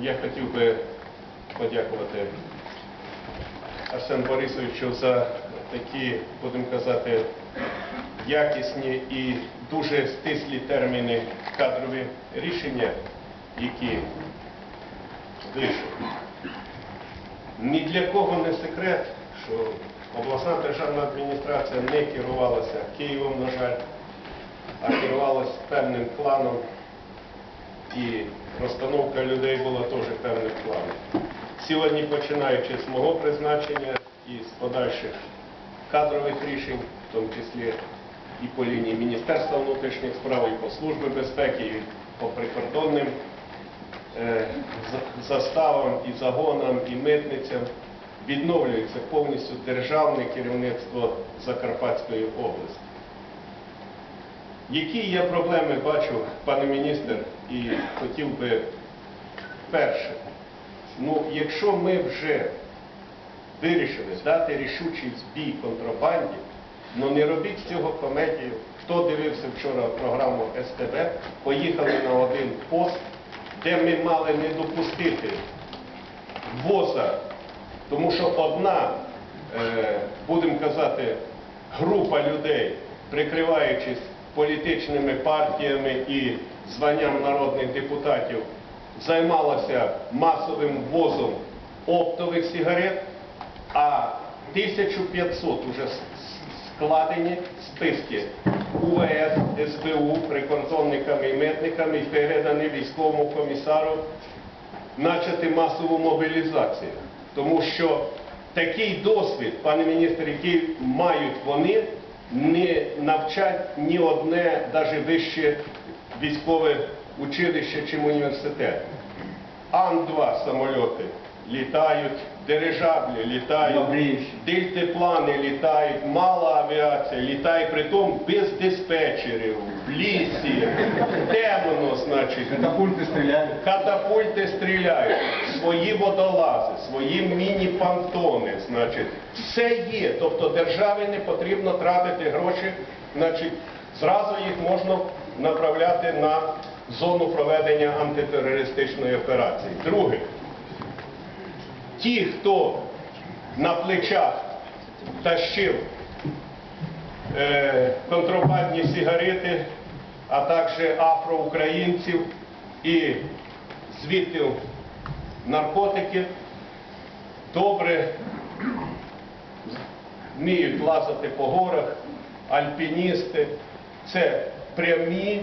я хотів би подякувати Арсену Борисовичу за такі, будемо казати, якісні і дуже стислі терміни кадрові рішення, які вийшли. Ні для кого не секрет, що обласна державна адміністрація не керувалася Києвом, на жаль, а керувалася певним планом, і розстановка людей була теж певним планом. Сьогодні, починаючи з мого призначення і з подальших кадрових рішень, в тому числі і по лінії Міністерства внутрішніх справ, і по Службі безпеки, і по прикордонним е, заставам і загонам, і митницям відновлюється повністю державне керівництво Закарпатської області. Які я проблеми бачу, пане міністр, і хотів би перше. Ну, якщо ми вже вирішили дати рішучий збій контрабанді, ну не робіть з цього комедію. Хто дивився вчора програму СТВ, поїхали на один пост, де ми мали не допустити ввоза, тому що одна, е, будемо казати, група людей, прикриваючись політичними партіями і званням народних депутатів, займалася масовим ввозом оптових сигарет, а 1500 вже с- с- складені списки УВС, СБУ, прикордонниками і митниками і передані військовому комісару начати масову мобілізацію. Тому що такий досвід, пане міністр, який мають вони, не навчать ні одне, навіть вище військове училище чи університет. Ан-2 самольоти літають, дирижаблі літають, Добріші. дельтаплани літають, мала авіація літає, притом без диспетчерів, в лісі, темно, значить, Катапульти стріляють. Катапульти стріляють, свої водолази, свої міні-пантони, значить, все є. Тобто державі не потрібно тратити гроші, значить, зразу їх можна направляти на зону проведення антитерористичної операції. Друге, ті, хто на плечах тащив е, контрабандні сигарети, а також афроукраїнців і звідти наркотики, добре вміють лазити по горах, альпіністи. Це прямі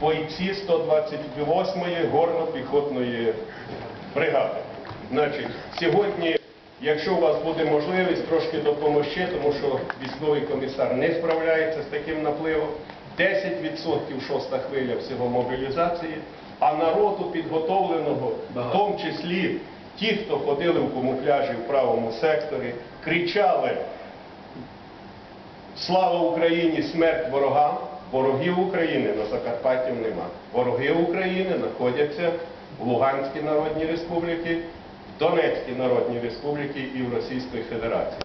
бойці 128-ї горно-піхотної бригади. Значить, сьогодні, якщо у вас буде можливість, трошки допомогти, тому що військовий комісар не справляється з таким напливом. 10% шоста хвиля всього мобілізації, а народу підготовленого, в тому числі ті, хто ходили в камуфляжі в правому секторі, кричали Слава Україні, смерть ворогам. Ворогів України на Закарпатті нема. Вороги України знаходяться в Луганській Народній Республіці, Донецькій Народній Республіки і в Російській Федерації.